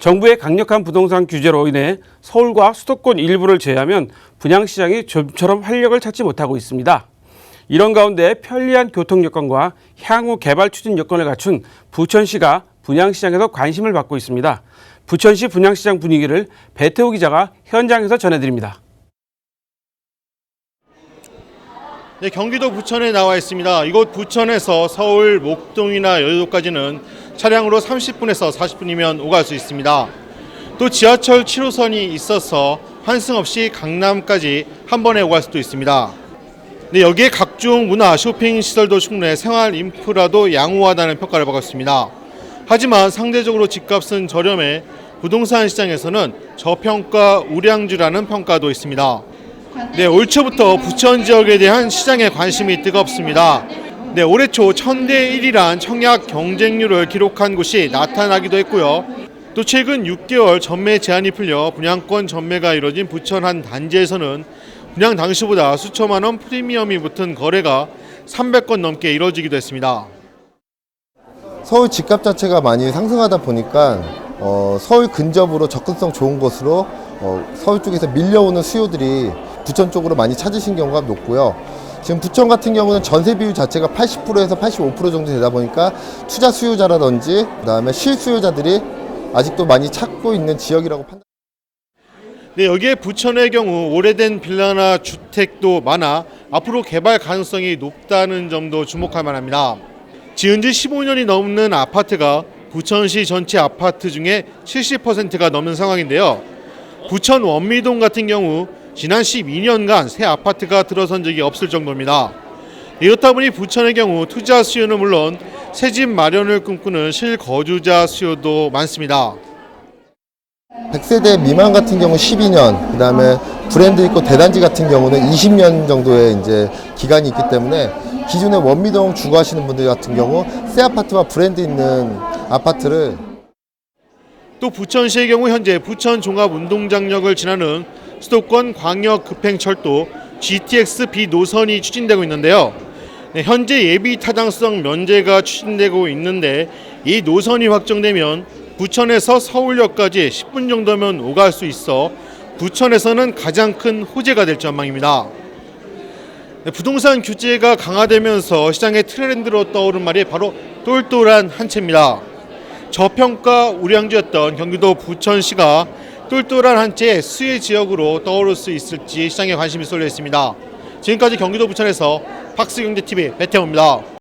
정부의 강력한 부동산 규제로 인해 서울과 수도권 일부를 제외하면 분양시장이 좀처럼 활력을 찾지 못하고 있습니다. 이런 가운데 편리한 교통 여건과 향후 개발 추진 여건을 갖춘 부천시가 분양시장에서 관심을 받고 있습니다. 부천시 분양시장 분위기를 배태호 기자가 현장에서 전해드립니다. 네, 경기도 부천에 나와 있습니다. 이곳 부천에서 서울 목동이나 여의도까지는 차량으로 30분에서 40분이면 오갈 수 있습니다. 또 지하철 7호선이 있어서 환승 없이 강남까지 한 번에 오갈 수도 있습니다. 네, 여기에 각종 문화, 쇼핑 시설도 충분해 생활 인프라도 양호하다는 평가를 받았습니다. 하지만 상대적으로 집값은 저렴해 부동산 시장에서는 저평가 우량주라는 평가도 있습니다. 네, 올 초부터 부천 지역에 대한 시장의 관심이 뜨겁습니다. 네, 올해 초 1000대 1이란 청약 경쟁률을 기록한 곳이 나타나기도 했고요. 또 최근 6개월 전매 제한이 풀려 분양권 전매가 이뤄진 부천 한 단지에서는 분양 당시보다 수천만 원 프리미엄이 붙은 거래가 300건 넘게 이뤄지기도 했습니다. 서울 집값 자체가 많이 상승하다 보니까 어, 서울 근접으로 접근성 좋은 곳으로 어, 서울 쪽에서 밀려오는 수요들이 부천 쪽으로 많이 찾으신 경우가 높고요. 지금 부천 같은 경우는 전세 비율 자체가 80%에서 85% 정도 되다 보니까 투자 수요자라든지 그다음에 실수요자들이 아직도 많이 찾고 있는 지역이라고 판단. 네, 여기에 부천의 경우 오래된 빌라나 주택도 많아 앞으로 개발 가능성이 높다는 점도 주목할 만합니다. 지은 지 15년이 넘는 아파트가 부천시 전체 아파트 중에 70%가 넘는 상황인데요. 부천 원미동 같은 경우 지난 12년간 새 아파트가 들어선 적이 없을 정도입니다. 이렇다 보니 부천의 경우 투자 수요는 물론 새 집 마련을 꿈꾸는 실거주자 수요도 많습니다. 100세대 미만 같은 경우 12년, 그 다음에 브랜드 있고 대단지 같은 경우는 20년 정도의 이제 기간이 있기 때문에 기존에 원미동 주거하시는 분들 같은 경우 새 아파트와 브랜드 있는 아파트를 또 부천시의 경우 현재 부천 종합 운동장역을 지나는 수도권 광역 급행철도 GTX B 노선이 추진되고 있는데요. 네, 현재 예비 타당성 면제가 추진되고 있는데 이 노선이 확정되면 부천에서 서울역까지 10분 정도면 오갈 수 있어 부천에서는 가장 큰 호재가 될 전망입니다. 네, 부동산 규제가 강화되면서 시장의 트렌드로 떠오른 말이 바로 똘똘한 한 채입니다. 저평가 우량주였던 경기도 부천시가 똘똘한 한 채 수혜 지역으로 떠오를 수 있을지 시장에 관심이 쏠려 있습니다. 지금까지 경기도 부천에서 박스경제TV 배태호입니다.